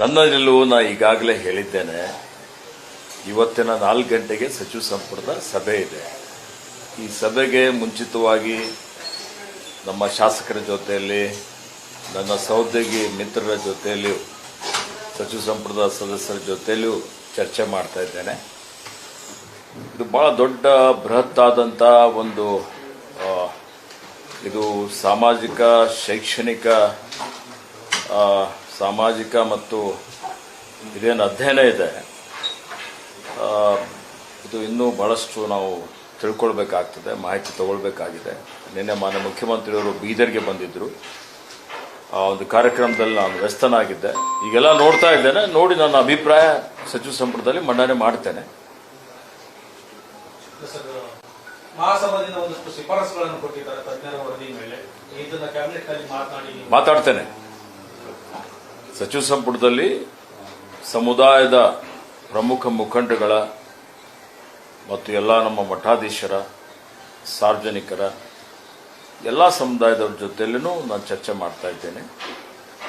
ನನ್ನ ನಿಲುವು ನಾ ಈಗಾಗಲೇ ಹೇಳಿದ್ದೇನೆ, ಇವತ್ತಿನ ನಾಲ್ಕು ಗಂಟೆಗೆ ಸಚಿವ ಸಂಪುಟದ ಸಭೆ ಇದೆ. ಈ ಸಭೆಗೆ ಮುಂಚಿತವಾಗಿ ನಮ್ಮ ಶಾಸಕರ ಜೊತೆಯಲ್ಲಿ, ನನ್ನ ಸಹೋದ್ಯೋಗಿ ಮಿತ್ರರ ಜೊತೆಯಲ್ಲಿಯೂ, ಸಚಿವ ಸಂಪುಟದ ಸದಸ್ಯರ ಜೊತೆಯಲ್ಲಿಯೂ ಚರ್ಚೆ ಮಾಡ್ತಾ ಇದ್ದೇನೆ. ಇದು ಬಹಳ ದೊಡ್ಡ ಬೃಹತ್ತಾದಂಥ ಒಂದು ಇದು ಸಾಮಾಜಿಕ, ಶೈಕ್ಷಣಿಕ ಸಾಮಾಜಿಕ ಮತ್ತು ಇದೇನು ಅಧ್ಯಯನ ಇದೆ ಇದು ಇನ್ನೂ ಬಹಳಷ್ಟು ನಾವು ತಿಳ್ಕೊಳ್ಬೇಕಾಗ್ತದೆ ಮಾಹಿತಿ ತಗೊಳ್ಬೇಕಾಗಿದೆ. ನಿನ್ನೆ ಮಾನ್ಯ ಮುಖ್ಯಮಂತ್ರಿಯವರು ಬೀದರ್ಗೆ ಬಂದಿದ್ದರು ಆ ಒಂದು ಕಾರ್ಯಕ್ರಮದಲ್ಲಿ ನಾನು ವ್ಯಸ್ತನಾಗಿದ್ದೆ. ಈಗೆಲ್ಲ ನೋಡ್ತಾ ಇದ್ದೇನೆ ನೋಡಿ ನನ್ನ ಅಭಿಪ್ರಾಯ ಸಚಿವ ಸಂಪುಟದಲ್ಲಿ ಮಂಡನೆ ಮಾಡ್ತೇನೆ. ಸರ್ ಸಚಿವ ಸಂಪುಟದಲ್ಲಿ, ಸಮುದಾಯದ ಪ್ರಮುಖ ಮುಖಂಡಗಳ ಮತ್ತು ಎಲ್ಲ ನಮ್ಮ ಮಠಾಧೀಶರ, ಸಾರ್ವಜನಿಕರ, ಎಲ್ಲ ಸಮುದಾಯದವ್ರ ಜೊತೆಯಲ್ಲೂ ನಾನು ಚರ್ಚೆ ಮಾಡ್ತಾ ಇದ್ದೇನೆ.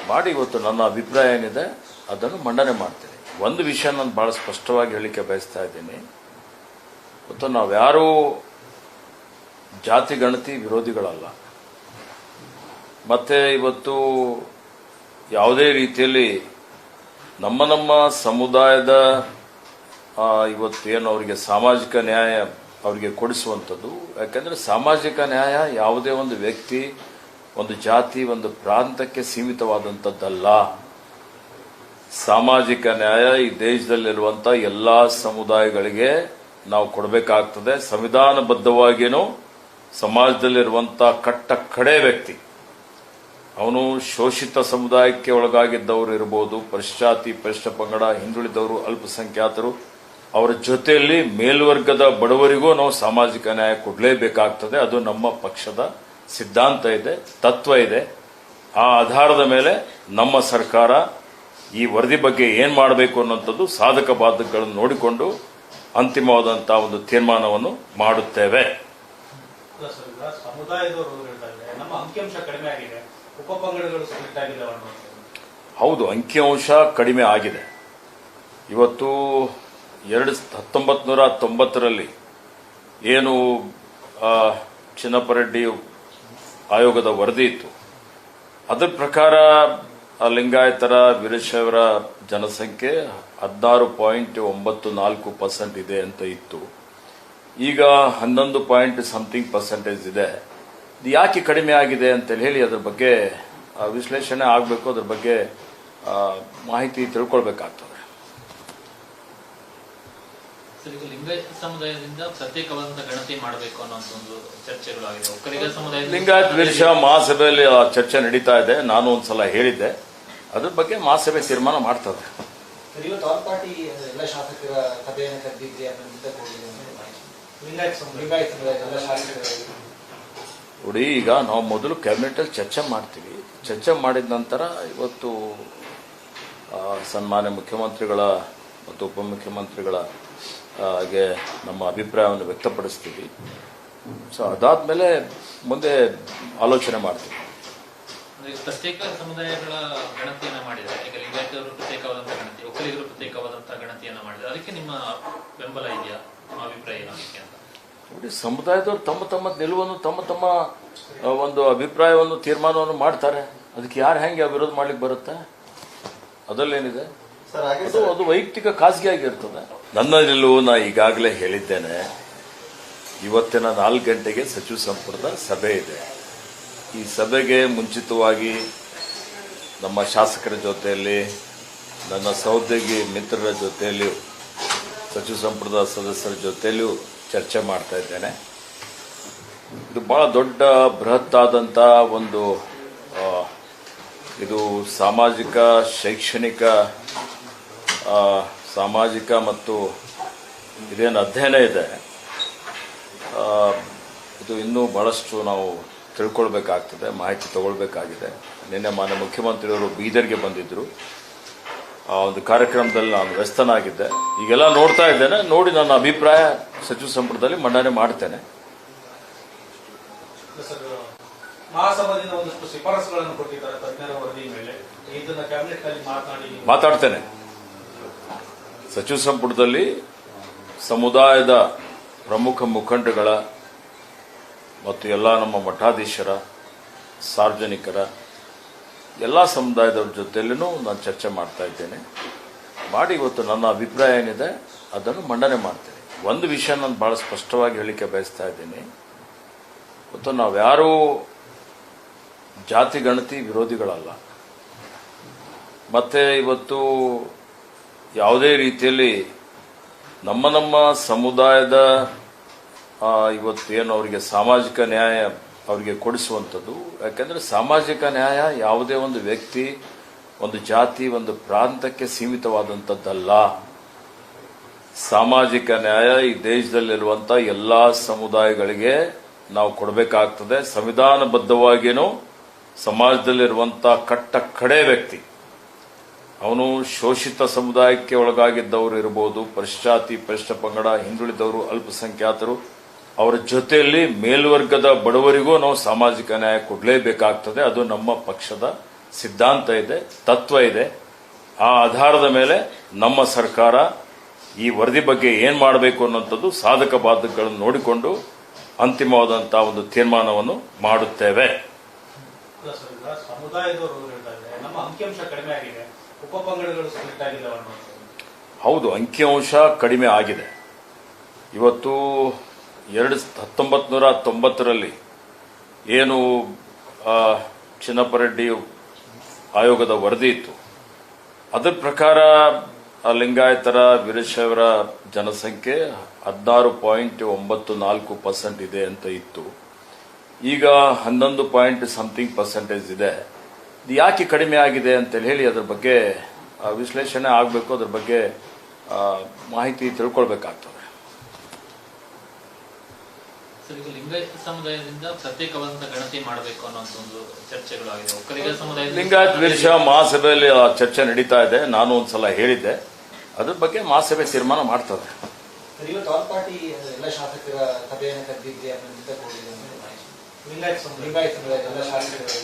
ಮಾಡಿ ಇವತ್ತು ನನ್ನ ಅಭಿಪ್ರಾಯ ಏನಿದೆ, ಅದನ್ನು ಮಂಡನೆ ಮಾಡ್ತೇನೆ. ಒಂದು ವಿಷಯ ನಾನು ಬಹಳ ಸ್ಪಷ್ಟವಾಗಿ ಹೇಳಿಕೆ ಬಯಸ್ತಾ ಇದ್ದೀನಿ. ನಾವು ನಾವ್ಯಾರೂ ಜಾತಿ ಗಣತಿ ವಿರೋಧಿಗಳಲ್ಲ. ಮತ್ತೆ ಇವತ್ತು ಯಾವುದೇ ರೀತಿಯಲ್ಲಿ ನಮ್ಮ ನಮ್ಮ ಸಮುದಾಯದ ಆ, ಇವತ್ತೇನು ಅವರಿಗೆ ಸಾಮಾಜಿಕ ನ್ಯಾಯ ಅವರಿಗೆ ಕೊಡಿಸುವಂಥದ್ದು. ಯಾಕೆಂದರೆ ಸಾಮಾಜಿಕ ನ್ಯಾಯ ಯಾವುದೇ ಒಂದು ವ್ಯಕ್ತಿ ಒಂದು ಜಾತಿ ಒಂದು ಪ್ರಾಂತಕ್ಕೆ ಸೀಮಿತವಾದಂಥದ್ದಲ್ಲ. ಸಾಮಾಜಿಕ ನ್ಯಾಯ ಈ ದೇಶದಲ್ಲಿರುವಂಥ ಎಲ್ಲ ಸಮುದಾಯಗಳಿಗೆ ನಾವು ಕೊಡಬೇಕಾಗ್ತದೆ. ಸಂವಿಧಾನಬದ್ಧವಾಗಿಯೂ ಸಮಾಜದಲ್ಲಿರುವಂಥ ಕಟ್ಟ ಕಡೆ ವ್ಯಕ್ತಿ. ಅವನು ಶೋಷಿತ ಸಮುದಾಯಕ್ಕೆ ಒಳಗಾಗಿದ್ದವರು ಇರಬಹುದು ಪಶ್ಚಾತಿ ಪರಿಶಿಷ್ಟ ಪಂಗಡ ಹಿಂದುಳಿದವರು ಅಲ್ಪಸಂಖ್ಯಾತರು, ಅವರ ಜೊತೆಯಲ್ಲಿ ಮೇಲ್ವರ್ಗದ ಬಡವರಿಗೂ ನಾವು ಸಾಮಾಜಿಕ ನ್ಯಾಯ ಕೊಡಲೇಬೇಕಾಗ್ತದೆ. ಅದು ನಮ್ಮ ಪಕ್ಷದ ಸಿದ್ಧಾಂತ ಇದೆ, ತತ್ವ ಇದೆ. ಆ ಆಧಾರದ ಮೇಲೆ ನಮ್ಮ ಸರ್ಕಾರ ಈ ವರದಿ ಬಗ್ಗೆ ಏನ್ ಮಾಡಬೇಕು ಅನ್ನುವಂಥದ್ದು ಸಾಧಕ ಬಾಧಕಗಳನ್ನು ನೋಡಿಕೊಂಡು ಅಂತಿಮವಾದಂತಹ ಒಂದು ತೀರ್ಮಾನವನ್ನು ಮಾಡುತ್ತೇವೆ. ಸಮುದಾಯದವರು ನಮ್ಮ ಅಂಕಿಅಂಶ ಕಡಿಮೆ ಆಗಿದೆ. ಹೌದು, ಅಂಕಿಅಂಶ ಕಡಿಮೆ ಆಗಿದೆ. ಇವತ್ತು ಎರಡು ಹತ್ತೊಂಬತ್ತು ನೂರ ತೊಂಬತ್ತರಲ್ಲಿ ಏನು ಚಿನ್ನಪ್ಪರೆಡ್ಡಿ ಆಯೋಗದ ವರದಿ ಇತ್ತು. ಅದರ ಪ್ರಕಾರ ಲಿಂಗಾಯತರ ವೀರಶೈವರ ಜನಸಂಖ್ಯೆ ಹದಿನಾರು ಪಾಯಿಂಟ್ ಒಂಬತ್ತು ನಾಲ್ಕು ಪರ್ಸೆಂಟ್ ಇದೆ ಅಂತ ಇತ್ತು. ಈಗ ಹನ್ನೊಂದು ಪಾಯಿಂಟ್ ಸಮಥಿಂಗ್ ಪರ್ಸೆಂಟೇಜ್ ಇದೆ. ಇದು ಯಾಕೆ ಕಡಿಮೆ ಆಗಿದೆ ಅಂತ ಹೇಳಿ ಅದ್ರ ಬಗ್ಗೆ ಆ, ವಿಶ್ಲೇಷಣೆ ಆಗಬೇಕು ಅದ್ರ ಬಗ್ಗೆ ಮಾಹಿತಿ ತಿಳ್ಕೊಳ್ಬೇಕಾಗ್ತದೆ. ಸರ್, ಲಿಂಗಾಯತ ಸಮುದಾಯದಿಂದ ಪ್ರತ್ಯೇಕವಾದಂತಹ ಗಣತಿ ಮಾಡಬೇಕು ಅನ್ನೋಂಥ ಒಂದು ಚರ್ಚೆಗಳು ಆಗಿದೆ ಒಕ್ಕಲಿಗ ಸಮುದಾಯ ಲಿಂಗಾಯತ್ ವಿಷಯ ಮಹಾಸಭೆಯಲ್ಲಿ ಆ ಚರ್ಚೆ ನಡೀತಾ ಇದೆ. ನಾನು ಒಂದ್ಸಲ ಹೇಳಿದ್ದೆ. ಅದ್ರ ಬಗ್ಗೆ ಮಹಾಸಭೆ ತೀರ್ಮಾನ ಮಾಡ್ತದೆ. ನೋಡಿ, ಈಗ ನಾವು ಮೊದಲು ಕ್ಯಾಬಿನೆಟಲ್ಲಿ ಚರ್ಚೆ ಮಾಡ್ತೀವಿ. ಚರ್ಚೆ ಮಾಡಿದ ನಂತರ ಇವತ್ತು ಸನ್ಮಾನ್ಯ ಮುಖ್ಯಮಂತ್ರಿಗಳ ಮತ್ತು ಉಪಮುಖ್ಯಮಂತ್ರಿಗಳ ಹಾಗೆ ನಮ್ಮ ಅಭಿಪ್ರಾಯವನ್ನು ವ್ಯಕ್ತಪಡಿಸ್ತೀವಿ. ಸೊ ಅದಾದ್ಮೇಲೆ ಮುಂದೆ ಆಲೋಚನೆ ಮಾಡ್ತೀವಿ. ಪ್ರತ್ಯೇಕ ಸಮುದಾಯಗಳ ಗಣತಿಯನ್ನು ಮಾಡಿದ್ದಾರೆ ಈಗ ಲಿಂಗಾಯತರು ಪ್ರತ್ಯೇಕವಾದಂತಹ ಗಣತಿ, ಒಕ್ಕಲಿಗರು ಪ್ರತ್ಯೇಕವಾದಂತಹ ಗಣತಿಯನ್ನು ಮಾಡಿದ್ದಾರೆ ಅದಕ್ಕೆ ನಿಮ್ಮ ಬೆಂಬಲ ಇದೆಯಾ? ನಿಮ್ಮ ಅಭಿಪ್ರಾಯ ನೋಡಿ ಸಮುದಾಯದವರು ತಮ್ಮ ತಮ್ಮ ನಿಲುವನ್ನು ತಮ್ಮ ತಮ್ಮ ಒಂದು ಅಭಿಪ್ರಾಯವನ್ನು ತೀರ್ಮಾನವನ್ನು ಮಾಡ್ತಾರೆ. ಅದಕ್ಕೆ ಯಾರು ಹೆಂಗೆ ವಿರೋಧ ಮಾಡ್ಲಿಕ್ಕೆ ಬರುತ್ತೆ? ಅದರಲ್ಲೇನಿದೆ ಸರ್ ಅದು ಅದು ವೈಯಕ್ತಿಕ ಖಾಸಗಿಯಾಗಿರ್ತದೆ. ನನ್ನ ನಿಲುವು ನಾ ಈಗಾಗಲೇ ಹೇಳಿದ್ದೇನೆ. ಇವತ್ತಿನ ನಾಲ್ಕು ಗಂಟೆಗೆ ಸಚಿವ ಸಂಪುಟದ ಸಭೆ ಇದೆ. ಈ ಸಭೆಗೆ ಮುಂಚಿತವಾಗಿ ನಮ್ಮ ಶಾಸಕರ ಜೊತೆಯಲ್ಲಿ ನನ್ನ ಸಹೋದ್ಯೋಗಿ ಮಿತ್ರರ ಜೊತೆಯಲ್ಲಿಯೂ ಸಚಿವ ಸಂಪುಟದ ಸದಸ್ಯರ ಜೊತೆಯಲ್ಲಿಯೂ ಚರ್ಚೆ ಮಾಡ್ತಾ ಇದ್ದೇನೆ. ಇದು ಬಹಳ ದೊಡ್ಡ ಬೃಹತ್ತಾದಂಥ ಒಂದು ಇದು ಸಾಮಾಜಿಕ, ಶೈಕ್ಷಣಿಕ ಸಾಮಾಜಿಕ ಮತ್ತು ಇದೇನು ಅಧ್ಯಯನ ಇದೆ. ಇದು ಇನ್ನೂ ಬಹಳಷ್ಟು ನಾವು ತಿಳ್ಕೊಳ್ಬೇಕಾಗ್ತದೆ, ಮಾಹಿತಿ ತಗೊಳ್ಬೇಕಾಗಿದೆ. ನಿನ್ನೆ ಮಾನ್ಯ ಮುಖ್ಯಮಂತ್ರಿಯವರು ಬೀದರ್ಗೆ ಬಂದಿದ್ದರು ಆ ಒಂದು ಕಾರ್ಯಕ್ರಮದಲ್ಲಿ ನಾನು ವ್ಯಸ್ತನಾಗಿದ್ದೆ. ಈಗೆಲ್ಲ ನೋಡ್ತಾ ಇದ್ದೇನೆ. ನೋಡಿ ನನ್ನ ಅಭಿಪ್ರಾಯ ಸಚಿವ ಸಂಪುಟದಲ್ಲಿ ಮಂಡನೆ ಮಾಡ್ತೇನೆ. ಮಾತಾಡ್ತೇನೆ. ಸಚಿವ ಸಂಪುಟದಲ್ಲಿ ಸಮುದಾಯದ ಪ್ರಮುಖ ಮುಖಂಡಗಳ ಮತ್ತು ಎಲ್ಲ ನಮ್ಮ ಮಠಾಧೀಶರ ಸಾರ್ವಜನಿಕರ ಎಲ್ಲ ಸಮುದಾಯದವ್ರ ಜೊತೆಯಲ್ಲೂ ನಾನು ಚರ್ಚೆ ಮಾಡ್ತಾ ಇದ್ದೇನೆ. ಮಾಡಿ ಇವತ್ತು ನನ್ನ ಅಭಿಪ್ರಾಯ ಏನಿದೆ, ಅದನ್ನು ಮಂಡನೆ ಮಾಡ್ತೇನೆ. ಒಂದು ವಿಷಯ ನಾನು ಭಾಳ ಸ್ಪಷ್ಟವಾಗಿ ಹೇಳಿಕೆ ಬಯಸ್ತಾ ಇದ್ದೀನಿ. ಇವತ್ತು ನಾವ್ಯಾರೂ ಜಾತಿ, ಗಣತಿ ವಿರೋಧಿಗಳಲ್ಲ. ಮತ್ತೆ ಇವತ್ತು ಯಾವುದೇ ರೀತಿಯಲ್ಲಿ ನಮ್ಮ ನಮ್ಮ ಸಮುದಾಯದ ಇವತ್ತು ಏನು ಅವರಿಗೆ ಸಾಮಾಜಿಕ ನ್ಯಾಯ ಅವರಿಗೆ ಕೊಡಿಸುವಂಥದ್ದು. ಯಾಕೆಂದರೆ ಸಾಮಾಜಿಕ ನ್ಯಾಯ ಯಾವುದೇ ಒಂದು ವ್ಯಕ್ತಿ, ಒಂದು ಜಾತಿ, ಒಂದು ಪ್ರಾಂತಕ್ಕೆ ಸೀಮಿತವಾದಂಥದ್ದಲ್ಲ. ಸಾಮಾಜಿಕ ನ್ಯಾಯ ಈ ದೇಶದಲ್ಲಿರುವಂಥ ಎಲ್ಲ ಸಮುದಾಯಗಳಿಗೆ ನಾವು ಕೊಡಬೇಕಾಗ್ತದೆ. ಸಂವಿಧಾನಬದ್ಧವಾಗಿಯೂ ಸಮಾಜದಲ್ಲಿರುವಂಥ ಕಟ್ಟ ಕಡೆ ವ್ಯಕ್ತಿ. ಅವನು ಶೋಷಿತ ಸಮುದಾಯಕ್ಕೆ ಒಳಗಾಗಿದ್ದವರು ಇರಬಹುದು ಪರಿಶಾತಿ ಪರಿಷ್ಠ ಪಂಗಡ ಹಿಂದುಳಿದವರು, ಅಲ್ಪಸಂಖ್ಯಾತರು ಅವರ ಜೊತೆಯಲ್ಲಿ ಮೇಲ್ವರ್ಗದ ಬಡವರಿಗೂ ನಾವು ಸಾಮಾಜಿಕ ನ್ಯಾಯ ಕೊಡಲೇಬೇಕಾಗ್ತದೆ. ಅದು ನಮ್ಮ ಪಕ್ಷದ ಸಿದ್ಧಾಂತ ಇದೆ ತತ್ವ ಇದೆ. ಆ ಆಧಾರದ ಮೇಲೆ ನಮ್ಮ ಸರ್ಕಾರ ಈ ವರದಿ ಬಗ್ಗೆ ಏನ್ ಮಾಡಬೇಕು ಅನ್ನೋಂಥದ್ದು ಸಾಧಕ ಬಾಧಕಗಳನ್ನು ನೋಡಿಕೊಂಡು ಅಂತಿಮವಾದಂತಹ ಒಂದು ತೀರ್ಮಾನವನ್ನು ಮಾಡುತ್ತೇವೆ. ಹೌದು ಅಂಕಿಅಂಶ ಕಡಿಮೆ ಆಗಿದೆ. ಇವತ್ತು ಎರಡು ಹತ್ತೊಂಬತ್ತು ನೂರ ತೊಂಬತ್ತರಲ್ಲಿ ಏನು ಚಿನ್ನಪ್ಪರೆಡ್ಡಿ ಆಯೋಗದ ವರದಿ ಇತ್ತು. ಅದರ ಪ್ರಕಾರ ಲಿಂಗಾಯತರ ವೀರಶೈವರ ಜನಸಂಖ್ಯೆ ಹದಿನಾರು ಪಾಯಿಂಟ್ ಒಂಬತ್ತು ನಾಲ್ಕು ಪರ್ಸೆಂಟ್ ಇದೆ ಅಂತ ಇತ್ತು. ಈಗ ಹನ್ನೊಂದು ಪಾಯಿಂಟ್ ಸಮಥಿಂಗ್ ಪರ್ಸೆಂಟೇಜ್ ಇದೆ. ಇದು ಯಾಕೆ ಕಡಿಮೆ ಆಗಿದೆ ಅಂತ ಹೇಳಿ ಅದ್ರ ಬಗ್ಗೆ ವಿಶ್ಲೇಷಣೆ ಆಗಬೇಕು, ಅದ್ರ ಬಗ್ಗೆ ಮಾಹಿತಿ ತಿಳ್ಕೊಳ್ಬೇಕಾಗ್ತದೆ. ಸರ್ ಈಗ ಲಿಂಗಾಯತ ಸಮುದಾಯದಿಂದ ಪ್ರತ್ಯೇಕವಾದಂತಹ ಗಣತಿ ಮಾಡಬೇಕು ಅನ್ನೋಂಥ ಒಂದು ಚರ್ಚೆಗಳು ಆಗಿದೆ ಒಕ್ಕಲಿಗ ಸಮುದಾಯ ಲಿಂಗಾಯತ್ ವೀರಶೈವ ಮಹಾಸಭೆಯಲ್ಲಿ ಆ ಚರ್ಚೆ ನಡೀತಾ ಇದೆ. ನಾನು ಒಂದ್ಸಲ ಹೇಳಿದ್ದೆ. ಅದ್ರ ಬಗ್ಗೆ ಮಹಾಸಭೆ ತೀರ್ಮಾನ ಮಾಡ್ತದೆ. ಸರ್, ಇವತ್ತು ಆಲ್ ಪಾರ್ಟಿ ಎಲ್ಲ ಶಾಸಕರ ಸಭೆಯನ್ನು ಕರೆದಿದ್ರಿ ಅದರಿಂದ ಅಂತ ಮಾಹಿತಿ. ಲಿಂಗಾಯತ್ ಸಮುದಾಯದ ಎಲ್ಲ ಶಾಸಕರು.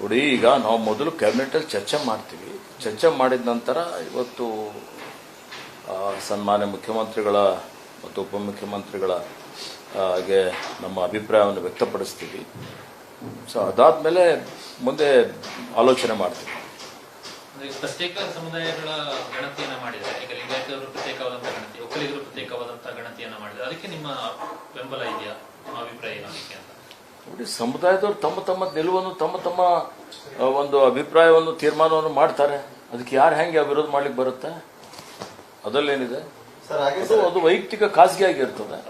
ನೋಡಿ ಈಗ ನಾವು ಮೊದಲು ಕ್ಯಾಬಿನೆಟ್ ಅಲ್ಲಿ ಚರ್ಚೆ ಮಾಡ್ತೀವಿ. ಚರ್ಚೆ ಮಾಡಿದ ನಂತರ ಇವತ್ತು ಆ, ಸನ್ಮಾನ್ಯ ಮುಖ್ಯಮಂತ್ರಿಗಳ ಮತ್ತು ಉಪಮುಖ್ಯಮಂತ್ರಿಗಳ ಹಾಗೆ ನಮ್ಮ ಅಭಿಪ್ರಾಯವನ್ನು ವ್ಯಕ್ತಪಡಿಸ್ತೀವಿ. ಸೊ ಅದಾದ್ಮೇಲೆ ಮುಂದೆ ಆಲೋಚನೆ ಮಾಡ್ತೀವಿ. ಪ್ರತ್ಯೇಕ ಸಮುದಾಯಗಳ ಗಣತಿಯನ್ನ ಮಾಡಿದ್ದಾರೆ ಈಗ ಲಿಂಗಾಯತರು ಪ್ರತ್ಯೇಕವಾದಂತಹ ಗಣತಿ ಒಕ್ಕಲಿಗರು ಪ್ರತ್ಯೇಕವಾದಂತಹ ಗಣತಿಯನ್ನ ಮಾಡಿದ್ದಾರೆ ಅದಕ್ಕೆ ನಿಮ್ಮ ಬೆಂಬಲ ಇದೆಯಾ? ನಿಮ್ಮ ಅಭಿಪ್ರಾಯ ಏನು ಅದಕ್ಕೆ ಅಂತ? ನೋಡಿ ಸಮುದಾಯದವರು ತಮ್ಮ ತಮ್ಮ ನಿಲುವನ್ನು ತಮ್ಮ ತಮ್ಮ ಒಂದು ಅಭಿಪ್ರಾಯವನ್ನು ತೀರ್ಮಾನವನ್ನು ಮಾಡ್ತಾರೆ. ಅದಕ್ಕೆ ಯಾರು ಹೆಂಗೆ ವಿರೋಧ ಮಾಡ್ಲಿಕ್ಕೆ ಬರುತ್ತೆ? ಅದರಲ್ಲೇನಿದೆ ಅದು ವೈಯಕ್ತಿಕ ಖಾಸಗಿ ಆಗಿರ್ತದೆ